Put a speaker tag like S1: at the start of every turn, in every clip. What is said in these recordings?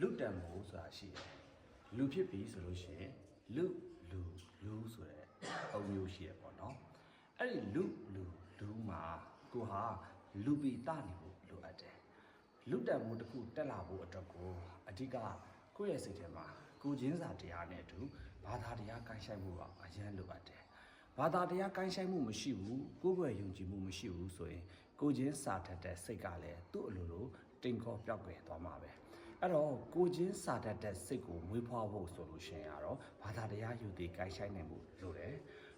S1: လူတန်မိုးဆိုတာရှိတယ်လူဖြစ်ပြီဆိုလို့ရှိရင်လူလူလူဆိုတဲ့အုံမျိုးရှိရပေါ့နော်အဲ့ဒီလူလူလူမှာကိုဟာလူပီတနေဖို့လိုအပ်တယ်လူတန်မိုးတစ်ခုတက်လာဖို့အတွက်ကိုအဓိကကိုယ့်ရဲ့စိတ်ထဲမှာကိုချင်းစာတရားနဲ့အတူဘာသာတရားကိုင်းဆိုင်မှုကအရန်လိုအပ်တယ်ဘာသာတရားကိုင်းဆိုင်မှုမရှိဘူးကိုယ်ွယ်ယုံကြည်မှုမရှိဘူးဆိုရင်ကိုချင်းစာတတ်တဲ့စိတ်ကလည်းသူ့အလိုလိုတိမ်ခေါ်ပြောက်ကွယ်သွားမှာပဲ အဲ့တော့ကိုချင်းစာတတ်တဲ့စိတ်ကိုမွေးဖွားဖို့ဆိုလို့ရှိရင်ကတော့ဘာသာတရားယူတည်ကိုင်းဆိုင်နိုင်မှုလိုတယ်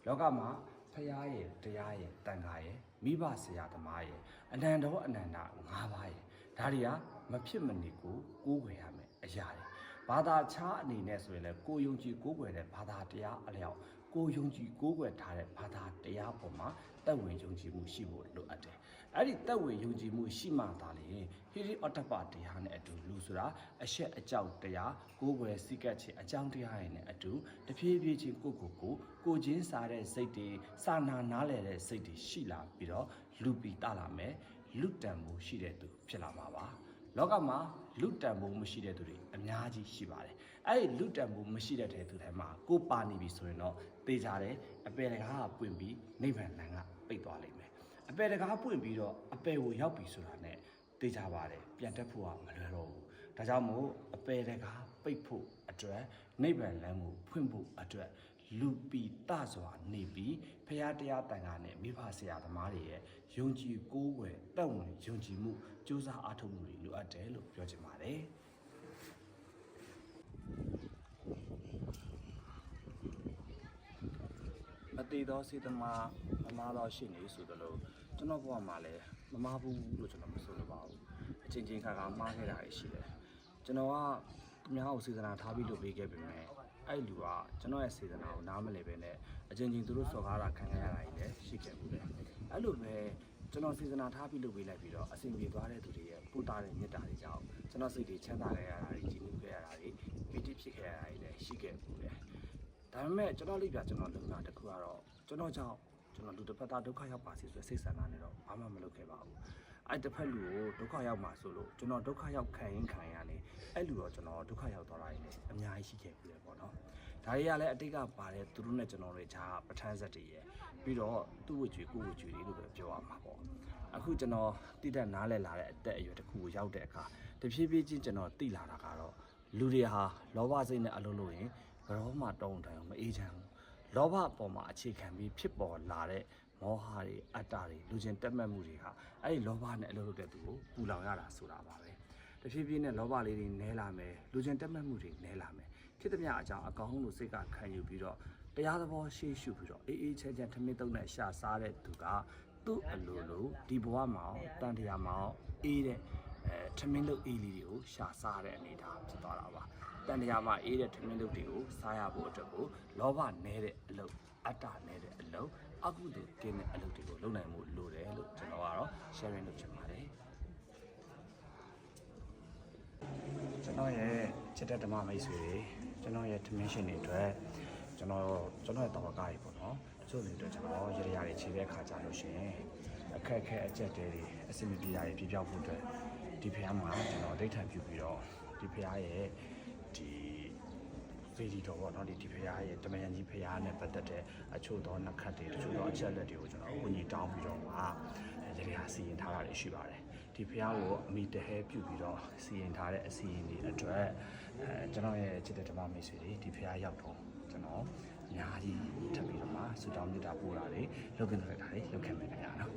S1: လောကမှာဖရာရဲ့တရားရဲ့တန်ခါရဲ့မိဘဆရာသမားရဲ့အနန္တောအနန္တ၅ပါးရဲ့ဒါတွေကမဖြစ်မနေကိုကိုးကွယ်ရမယ်အရာတွေဘာသာခြားအနေနဲ့ဆိုရင်လည်းကိုယုံကြည်ကိုးကွယ်တဲ့ဘာသာတရားအလျောက် ကိုယုံကြည်ကိုးကွယ်ထားတဲ့ဘာသာတရားပေါ်မှာတက်ဝင်ယုံကြည်မှုရှိဖို့လိုအပ်တယ်။အဲ့ဒီတက်ဝင်ယုံကြည်မှုရှိမှသာလေဟိရိအတ္တပတရားနဲ့အတူလူဆိုတာအရှက်အကြောက်တရားကိုးကွယ်စိတ်ကပ်ခြင်းအကြောင်းတရားတွေနဲ့အတူတဖြည်းဖြည်းချင်းကိုယ့်ကိုယ်ကိုကိုချင်းစားတဲ့စိတ်တွေစာနာနားလည်တဲ့စိတ်တွေရှိလာပြီးတော့လူပီတလာမယ်လူတန်မှုရှိတဲ့သူဖြစ်လာမှာပါ။ လောကမှာလူတန်ဖို့မရှိတဲ့သူတွေအများကြီးရှိပါတယ်။အဲ့ဒီလူတန်ဖို့မရှိတဲ့တဲ့သူတွေမှာကိုပါနေပြီဆိုရင်တော့တေးကြတယ်အပယ်တကားကပွင့်ပြီးနိဗ္ဗာန်လမ်းကပိတ်သွားလိမ့်မယ်။အပယ်တကားပွင့်ပြီးတော့အပယ်ကိုရောက်ပြီဆိုတာနဲ့တေးကြပါတယ်ပြန်တက်ဖို့ကမလွယ်တော့ဘူး။ဒါကြောင့်မို့အပယ်တကားပိတ်ဖို့အတွက်နိဗ္ဗာန်လမ်းကိုဖွင့်ဖို့အတွက် လူပီတစွာနေပြီးဖရာတရားတန်ခါနဲ့မိဖဆရာသမားတွေရဲ့ယုံကြည်ကိုးကွယ်တက်ဝင်ယုံကြည်မှုစူးစမ်းအားထုတ်မှုတွေလိုအပ်တယ်လို့ပြောချင်ပါတယ်မတည်သောစေတမမမားသောရှိနေဆိုသလိုကျွန်တော်ဘဝမှာလည်းမမားဘူးလို့ကျွန်တော်မဆိုလိုပါဘူးအချင်းချင်းခါခါမှားခဲ့တာရှိတယ်ကျွန်တော်ကသူများကိုစေတနာထားပြီးလုပ်ပေးခဲ့ပေမဲ့ အဲ့လူကကျွန်တော်ရဲ့စေတနာကိုနားမလည်ပဲနဲ့အချင်းချင်းသူတို့စော်ကားတာခံရတာကြီးလည်းရှိခဲ့ဘူးလေအဲ့လိုပဲကျွန်တော်စေတနာထားပြီးလုပ်ပေးလိုက်ပြီးတော့အဆင်ပြေသွားတဲ့သူတွေရဲ့ပူတာတဲ့မေတ္တာတွေကြောင့်ကျွန်တော်စိတ်တွေချမ်းသာခဲ့ရတာတွေကြည်နူးခဲ့ရတာတွေပီတိဖြစ်ခဲ့ရတာတွေလည်းရှိခဲ့ဘူးလေဒါပေမဲ့ကျွန်တော်လိပ်ပြကျွန်တော်လုံတာတစ်ခုကတော့ကျွန်တော်ကြောင့်ကျွန်တော်လူတစ်ဖက်သားဒုက္ခရောက်ပါစေဆိုတဲ့စိတ်ဆန္ဒနဲ့တော့ဘာမှမလုပ်ခဲ့ပါဘူး။ အဲ့တစ်ဖက်လူကိုဒုက္ခရောက်မှာဆိုလို့ကျွန်တော်ဒုက္ခရောက်ခံရင်ခံရနေအဲ့လူတော့ကျွန်တော်ဒုက္ခရောက်သွားတာရင်အများကြီးရှိခဲ့ပြီလေပေါ့နော်။ဒါတွေကလည်းအတိတ်ကပါတယ်သူတို့နဲ့ကျွန်တော်တွေဂျာပဋ္ဌာန်းဆက်တွေရဲ့ပြီးတော့သူ့ဝကြွေကိုဝကြွေတွေလို့ပဲပြောရမှာပေါ့။အခုကျွန်တော်တိတက်နားလဲလာတဲ့အသက်အရွယ်တစ်ခုကိုရောက်တဲ့အခါတဖြည်းဖြည်းချင်းကျွန်တော်သိလာတာကတော့လူတွေဟာလောဘစိတ်နဲ့အလုံးလို့ရင်ဘရောမှတုံးတယ်မအေးချမ်းဘူးလောဘပေါ်မှာအခြေခံပြီးဖြစ်ပေါ်လာတဲ့ မောဟတွေအတ္တတွေလူချင်းတက်မှတ်မှုတွေဟာအဲ့ဒီလောဘနဲ့အလုပ်လုပ်တဲ့သူကိုပူလောင်ရတာဆိုတာပါပဲတဖြည်းဖြည်းနဲ့လောဘလေးတွေနဲလာမယ်လူချင်းတက်မှတ်မှုတွေနဲလာမယ်ဖြစ်သည်မအကြောင်းအကောင်းလို့စိတ်ကခံယူပြီးတော့တရားသဘောရှေ့ရှုပြီးတော့အေးအေးချမ်းချမ်းထမင်းတုံးနဲ့ရှာစားတဲ့သူကသူ့အလိုလိုဒီဘဝမှာတန်တရားမှာအေးတဲ့အဲထမင်းလုတ်အေးလေးတွေကိုရှာစားတဲ့အနေအထားဖြစ်သွားတာပါတန်တရားမှာအေးတဲ့ထမင်းလုပ်တွေကိုစားရဖို့အတွက်ကိုလောဘနဲတဲ့အလုပ်အတ္တနဲတဲ့အလုပ် အကုသိုလ်ကင်းတဲ့အလုပ်တွေကိုလုပ်နိုင်မှုလိုတယ်လို့ကျွန်တော်ကတော့ sharing လုပ်ချင်ပါတယ်ကျွန်တော်ရဲ့ချစ်တဲ့ဓမ္မမိတ်ဆွေတွေကျွန်တော်ရဲ့ထမင်းရှင်တွေအတွက်ကျွန်တော်ကျွန်တော်ရဲ့တောင်ကားတွေပေါ့နော်တချို့တွေအတွက်ကျွန်တော်ရရရတွေခြေတဲ့ခါကြလို့ရှိရင်အခက်အခဲအကျက်တဲတွေအဆင်မပြေတာတွေပြပြောက်ဖို့အတွက်ဒီဖះမှာကျွန်တော်ဒိဋ္ဌံပြုပြီးတော့ဒီဖះရဲ့ဒီ ဗီဒီတော့ပေါ့နော်ဒီဒီဖះရဲ့တမယန်ကြီးဖះနဲ့ပတ်သက်တဲ့အချို့သောနှက်ခတ်တွေတချို့သောအချက်လက်တွေကိုကျွန်တော်ဝิญဉ်တောင်းပြီးတော့မှရရစီရင်ထားတာတွေရှိပါတယ်ဒီဖះကိုအမိတဟဲပြုပြီးတော့စီရင်ထားတဲ့အစီရင်တွေအတွက်အဲကျွန်တော်ရဲ့ချစ်တဲ့ဓမ္မမိတ်ဆွေတွေဒီဖះရောက်တော့ကျွန်တော်အများကြီးထပ်ပြီးတော့မှဆူတောင်းမြတ်တာပို့တာတွေလုပ်ခင်တဲ့တာတွေလုပ်ခဲ့မယ်ခင်ဗျာနော်